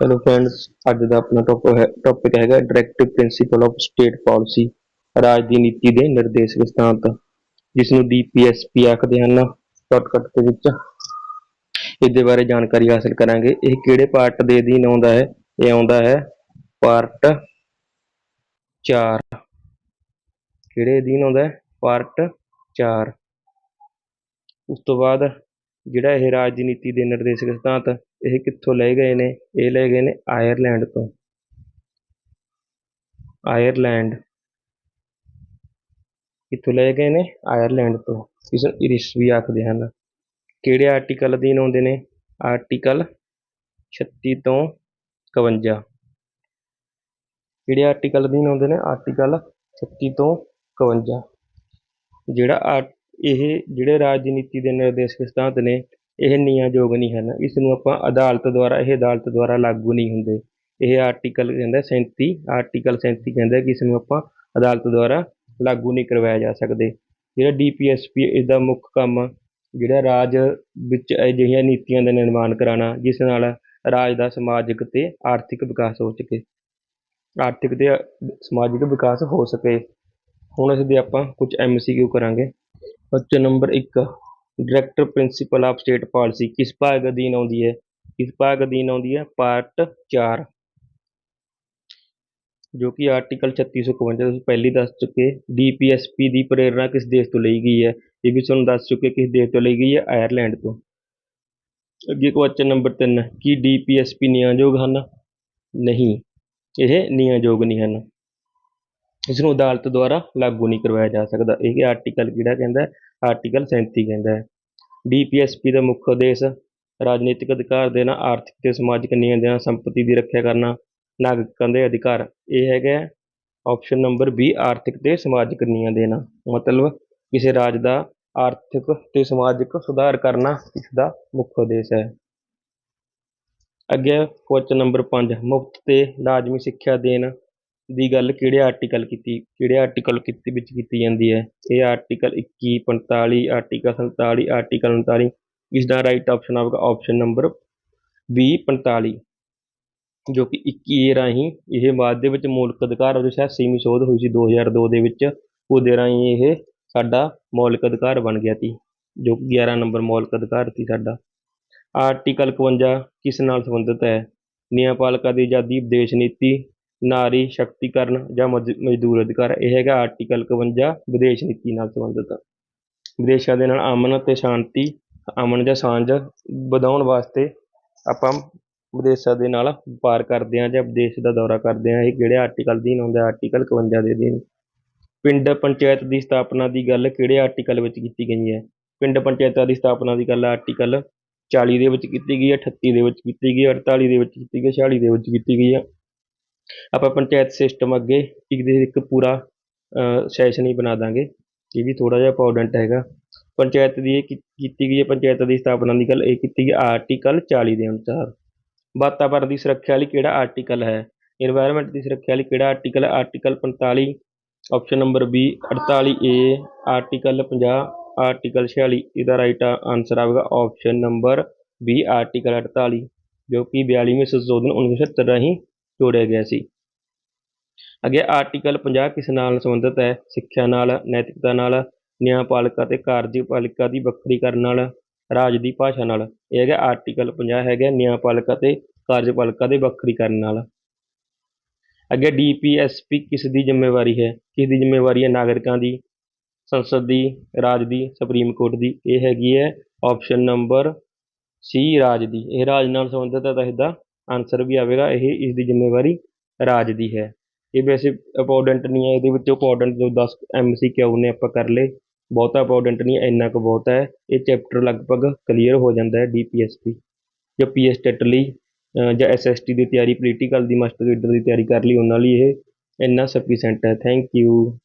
Hello friends ਅੱਜ ਦਾ ਆਪਣਾ topic ਹੈ ਟੌਪਿਕ ਹੈਗਾ directive principle of state policy ਰਾਜ ਦੀ ਨੀਤੀ ਦੇ ਨਿਰਦੇਸ਼ਕ ਸਿਧਾਂਤ ਜਿਸ ਨੂੰ ਡੀਪੀਐਸਪੀ ਆਖਦੇ ਹਨ। ਸ਼ਾਰਟਕਟ ਦੇ ਵਿੱਚ ਇਹਦੇ ਬਾਰੇ ਜਾਣਕਾਰੀ ਹਾਸਲ ਕਰਾਂਗੇ। ਇਹ ਕਿਹੜੇ ਪਾਰਟ ਦੇ ਅਧੀਨ ਆਉਂਦਾ ਹੈ? ਇਹ ਆਉਂਦਾ ਹੈ ਪਾਰਟ 4 ਕਿਹੜੇ ਅਧੀਨ ਆਉਂਦਾ ਹੈ? ਪਾਰਟ 4 ਉਸ ਤੋਂ ਬਾਅਦ ਜਿਹੜਾ ਇਹ ਰਾਜਨੀਤੀ ਦੇ ਨਿਰਦੇਸ਼ਕ ਸਿਧਾਂਤ ਇਹ ਕਿੱਥੋਂ ਲਏ ਗਏ ਨੇ, ਇਹ ਲਏ ਗਏ ਨੇ ਆਇਰਲੈਂਡ ਤੋਂ। ਆਇਰਲੈਂਡ। ਕਿੱਥੋਂ ਲਏ ਗਏ ਨੇ? ਆਇਰਲੈਂਡ ਤੋਂ। ਇਸ ਇਰਿਸ ਵੀ ਆਖਦੇ ਹਨ। ਕਿਹੜੇ ਆਰਟੀਕਲ ਅਧੀਨ ਆਉਂਦੇ ਨੇ? ਆਰਟੀਕਲ 36 ਤੋਂ 51 ਕਿਹੜੇ ਆਰਟੀਕਲ ਅਧੀਨ ਆਉਂਦੇ ਨੇ? ਆਰਟੀਕਲ 36 ਤੋਂ 51 ਜਿਹੜਾ ਆ- ਇਹ ਜਿਹੜੇ ਰਾਜਨੀਤੀ ਦੇ ਨਿਰਦੇਸ਼ਕ ਸਿਧਾਂਤ ਨੇ, ਇਹ ਨਿਆਂਯੋਗ ਨਹੀਂ ਹਨ। ਇਸ ਨੂੰ ਆਪਾਂ ਅਦਾਲਤ ਦੁਆਰਾ, ਇਹ ਅਦਾਲਤ ਦੁਆਰਾ ਲਾਗੂ ਨਹੀਂ ਹੁੰਦੇ। ਇਹ ਆਰਟੀਕਲ ਕਹਿੰਦਾ 37 ਆਰਟੀਕਲ 37 ਕਹਿੰਦਾ ਕਿ ਇਸ ਨੂੰ ਆਪਾਂ ਅਦਾਲਤ ਦੁਆਰਾ ਲਾਗੂ ਨਹੀਂ ਕਰਵਾਇਆ ਜਾ ਸਕਦੇ। ਜਿਹੜਾ ਡੀਪੀਐਸਪੀ ਇਸ ਦਾ ਮੁੱਖ ਕੰਮ ਜਿਹੜਾ ਰਾਜ ਵਿੱਚ ਅਜਿਹੀਆਂ ਨੀਤੀਆਂ ਦਾ ਨਿਰਮਾਣ ਕਰਾਉਣਾ, ਜਿਸ ਨਾਲ ਰਾਜ ਦਾ ਸਮਾਜਿਕ ਤੇ ਆਰਥਿਕ ਵਿਕਾਸ ਹੋ ਸਕੇ। ਆਰਥਿਕ ਤੇ ਸਮਾਜਿਕ ਵਿਕਾਸ ਹੋ ਸਕੇ। ਹੁਣ ਇਸ ਦੇ ਆਪਾਂ ਕੁਝ ਐਮਸੀਕਿਊ ਕਰਾਂਗੇ। Question number 1 director principle of state policy ਕਿਸ ਭਾਗ ਅਧੀਨ ਆਉਂਦੀ ਹੈ? ਕਿਸ ਭਾਗ ਅਧੀਨ ਆਉਂਦੀ ਹੈ? ਪਾਰਟ 4 ਜੋ ਕਿ ਆਰਟੀਕਲ 3651 ਤੁਸੀਂ ਪਹਿਲੀ ਦੱਸ ਚੁੱਕੇ। ਡੀਪੀਐਸਪੀ ਦੀ ਪ੍ਰੇਰਣਾ ਕਿਸ ਦੇਸ਼ ਤੋਂ ਲਈ ਗਈ ਹੈ? ਇਹ ਵੀ ਤੁਹਾਨੂੰ ਦੱਸ ਚੁੱਕੇ ਕਿਸ ਦੇਸ਼ ਤੋਂ ਲਈ ਗਈ ਹੈ? ਆਇਰਲੈਂਡ ਤੋਂ। ਅੱਗੇ ਕੁਐਸਚਨ ਨੰਬਰ 3 ਕੀ ਡੀਪੀਐਸਪੀ ਨਿਆਂਯੋਗ ਹਨ? ਨਹੀਂ, ਇਹ ਨਿਆਂਯੋਗ ਨਹੀਂ ਹਨ। ਇਸ ਨੂੰ ਅਦਾਲਤ ਦੁਆਰਾ ਲਾਗੂ ਨਹੀਂ ਕਰਵਾਇਆ ਜਾ ਸਕਦਾ। ਇਹ ਆਰਟੀਕਲ ਕਿਹੜਾ ਕਹਿੰਦਾ ਆਰਟੀਕਲ 37 ਕਹਿੰਦਾ ਹੈ। ਡੀਪੀਐਸਪੀ ਦਾ ਮੁੱਖ ਉਦੇਸ਼, ਰਾਜਨੀਤਿਕ ਅਧਿਕਾਰ ਦੇਣਾ, ਆਰਥਿਕ ਤੇ ਸਮਾਜਿਕ ਨਿਆਂ ਦੇਣਾ, ਸੰਪਤੀ ਦੀ ਰੱਖਿਆ ਕਰਨਾ, ਨਾਗਰਿਕਾਂ ਦੇ ਅਧਿਕਾਰ। ਇਹ ਹੈਗਾ ਆਪਸ਼ਨ ਨੰਬਰ ਬੀ ਆਰਥਿਕ ਤੇ ਸਮਾਜਿਕ ਨਿਆਂ ਦੇਣਾ। ਮਤਲਬ ਕਿਸੇ ਰਾਜ ਦਾ ਆਰਥਿਕ ਤੇ ਸਮਾਜਿਕ ਸੁਧਾਰ ਕਰਨਾ ਇਸ ਦਾ ਮੁੱਖ ਉਦੇਸ਼ ਹੈ। ਅੱਗੇ ਕੁਐਸਚਨ ਨੰਬਰ 5 ਮੁਫਤ ਤੇ ਲਾਜ਼ਮੀ ਸਿੱਖਿਆ ਦੇਣ। ਦੀ ਗੱਲ ਕਿਹੜੇ ਆਰਟੀਕਲ ਕੀਤੀ, ਕਿਹੜੇ ਆਰਟੀਕਲ ਕੀਤੀ ਵਿੱਚ ਕੀਤੀ ਜਾਂਦੀ ਹੈ? ਇਹ ਆਰਟੀਕਲ 21 45 ਆਰਟੀਕਲ 47 ਆਰਟੀਕਲ 39 ਇਸ ਦਾ ਰਾਈਟ ਆਪਸ਼ਨ ਆਵੇਗਾ ਆਪਸ਼ਨ ਨੰਬਰ 20 45 ਜੋ ਕਿ 21 ਏ ਰਾਹੀਂ ਇਹ ਬਾਅਦ ਦੇ ਵਿੱਚ ਮੌਲਿਕ ਅਧਿਕਾਰ ਵਿੱਚ ਛਿਆਸੀਵੀਂ ਸੋਧ ਹੋਈ ਸੀ 2002 ਦੇ ਵਿੱਚ, ਉਹਦੇ ਰਾਹੀਂ ਇਹ ਸਾਡਾ ਮੌਲਿਕ ਅਧਿਕਾਰ ਬਣ ਗਿਆ ਸੀ, ਜੋ ਕਿ 11 ਨੰਬਰ ਮੌਲਿਕ ਅਧਿਕਾਰ ਸੀ ਸਾਡਾ। ਆਰਟੀਕਲ 51 ਕਿਸ ਨਾਲ ਸੰਬੰਧਿਤ ਹੈ? ਨਿਆਂਪਾਲਿਕਾ ਦੀ ਆਜ਼ਾਦੀ ਵਿਦੇਸ਼ ਨੀਤੀ ਨਾਰੀ ਸ਼ਕਤੀਕਰਨ ਜਾਂ ਮਜ਼- ਮਜ਼ਦੂਰ ਅਧਿਕਾਰ, ਇਹ ਹੈਗਾ ਆਰਟੀਕਲ 51 ਵਿਦੇਸ਼ ਨੀਤੀ ਨਾਲ ਸੰਬੰਧਿਤ। ਵਿਦੇਸ਼ਾਂ ਦੇ ਨਾਲ ਅਮਨ ਅਤੇ ਸ਼ਾਂਤੀ, ਅਮਨ ਜਾਂ ਸਾਂਝ ਵਧਾਉਣ ਵਾਸਤੇ ਆਪਾਂ ਵਿਦੇਸ਼ਾਂ ਦੇ ਨਾਲ ਵਪਾਰ ਕਰਦੇ ਹਾਂ ਜਾਂ ਵਿਦੇਸ਼ ਦਾ ਦੌਰਾ ਕਰਦੇ ਹਾਂ। ਇਹ ਕਿਹੜੇ ਆਰਟੀਕਲ ਅਧੀਨ ਹੁੰਦਾ ਆਰਟੀਕਲ 51 ਦੇ ਅਧੀਨ। ਪਿੰਡ ਪੰਚਾਇਤ ਦੀ ਸਥਾਪਨਾ ਦੀ ਗੱਲ ਕਿਹੜੇ ਆਰਟੀਕਲ ਵਿੱਚ ਕੀਤੀ ਗਈ ਹੈ? ਪਿੰਡ ਪੰਚਾਇਤਾਂ ਦੀ ਸਥਾਪਨਾ ਦੀ ਗੱਲ ਆਰਟੀਕਲ 40 ਦੇ ਵਿੱਚ ਕੀਤੀ ਗਈ ਹੈ 38 ਦੇ ਵਿੱਚ ਕੀਤੀ ਗਈ ਹੈ 48 ਦੇ ਵਿੱਚ ਕੀਤੀ ਗਈ ਹੈ 46 ਦੇ ਵਿੱਚ ਕੀਤੀ ਗਈ ਹੈ। ਆਪਾਂ ਪੰਚਾਇਤ ਸਿਸਟਮ ਅੱਗੇ ਇੱਕ ਦੇ ਇੱਕ ਪੂਰਾ ਸੈਸ਼ਨ ਹੀ ਬਣਾ ਦਾਂਗੇ। ਇਹ ਵੀ ਥੋੜਾ ਜਿਹਾ ਇੰਪੋਰਟੈਂਟ ਹੈਗਾ। ਪੰਚਾਇਤ ਦੀ ਇਹ ਕੀਤੀ ਗਈ ਹੈ, ਪੰਚਾਇਤ ਦੀ ਸਥਾਪਨਾ ਦੀ ਗੱਲ ਇਹ ਕੀਤੀ ਗਈ ਆਰਟੀਕਲ 40 ਦੇ ਅਨੁਸਾਰ। ਵਾਤਾਵਰਣ ਦੀ ਸੁਰੱਖਿਆ ਲਈ ਕਿਹੜਾ ਆਰਟੀਕਲ ਹੈ? এনवायरमेंट ਦੀ ਸੁਰੱਖਿਆ ਲਈ ਕਿਹੜਾ ਆਰਟੀਕਲ ਹੈ? Article 45 option number B 48A article 50 article 46 ਇਹਦਾ ਰਾਈਟ ਆਨਸਰ ਆਵੇਗਾ ਆਪਸ਼ਨ ਨੰਬਰ B ਆਰਟੀਕਲ 48 ਜੋ ਕਿ 42ਵੇਂ ਸੰਸ਼ੋਧਨ 1970 ਰਾਹੀਂ ਜੋੜਿਆ ਗਿਆ ਸੀ। ਅੱਗੇ ਆਰਟੀਕਲ 50 ਕਿਸ ਨਾਲ ਸੰਬੰਧਿਤ ਹੈ? ਸਿੱਖਿਆ ਨਾਲ, ਨੈਤਿਕਤਾ ਨਾਲ ਨਿਆਂਪਾਲਿਕਾ ਤੇ ਕਾਰਜਪਾਲਿਕਾ ਦੀ ਵੱਖਰੀ ਕਰਨ ਨਾਲ, ਰਾਜ ਦੀ ਭਾਸ਼ਾ ਨਾਲ। ਇਹ ਹੈਗਾ ਆਰਟੀਕਲ 50 ਹੈਗਾ ਨਿਆਂਪਾਲਿਕਾ ਤੇ ਕਾਰਜਪਾਲਿਕਾ ਦੇ ਵੱਖਰੀ ਕਰਨ ਨਾਲ। ਅੱਗੇ ਡੀਪੀਐਸਪੀ ਕਿਸ ਦੀ ਜ਼ਿੰਮੇਵਾਰੀ ਹੈ? ਕਿਸ ਦੀ ਜ਼ਿੰਮੇਵਾਰੀ ਹੈ? ਨਾਗਰਿਕਾਂ ਦੀ, ਸੰਸਦ ਦੀ, ਰਾਜ ਦੀ, ਸੁਪਰੀਮ ਕੋਰਟ ਦੀ। ਇਹ ਹੈਗੀ ਹੈ ਆਪਸ਼ਨ ਨੰਬਰ ਸੀ ਰਾਜ ਦੀ। ਇਹ ਰਾਜ ਨਾਲ ਸੰਬੰਧਿਤ ਹੈ ਤਾਂ ਇਹਦਾ ਆਨਸਰ ਵੀ ਆਵੇਗਾ, ਇਹ ਇਸ ਦੀ ਜ਼ਿੰਮੇਵਾਰੀ ਰਾਜ ਦੀ ਹੈ। ਇਹ ਵੈਸੇ ਇੰਪੋਰਟੈਂਟ ਨਹੀਂ ਹੈ, ਇਹਦੇ ਵਿੱਚੋਂ ਇੰਪੋਰਟੈਂਟ ਜੋ 10 ਐਮਸੀਕਿਊ ਨੇ ਆਪਾਂ ਕਰ ਲਏ, ਬਹੁਤਾ ਇੰਪੋਰਟੈਂਟ ਨਹੀਂ ਇੰਨਾ ਕੁ ਬਹੁਤ ਹੈ। ਇਹ ਚੈਪਟਰ ਲਗਭਗ ਕਲੀਅਰ ਹੋ ਜਾਂਦਾ ਹੈ ਡੀਪੀਐਸਪੀ ਜਾਂ ਪੀਐਸ ਟੈਟ ਲਈ ਅਹ ਜਾਂ ਐਸਐਸਟੀ ਦੀ ਤਿਆਰੀ ਪੋਲੀਟੀਕਲ ਦੀ ਮਾਸਟਰ ਰੀਡਰ ਦੀ ਤਿਆਰੀ ਕਰ ਲਈ, ਉਹਨਾਂ ਲਈ ਇਹ ਇੰਨਾ ਸਫੀਸ਼ੈਂਟ ਹੈ। Thank you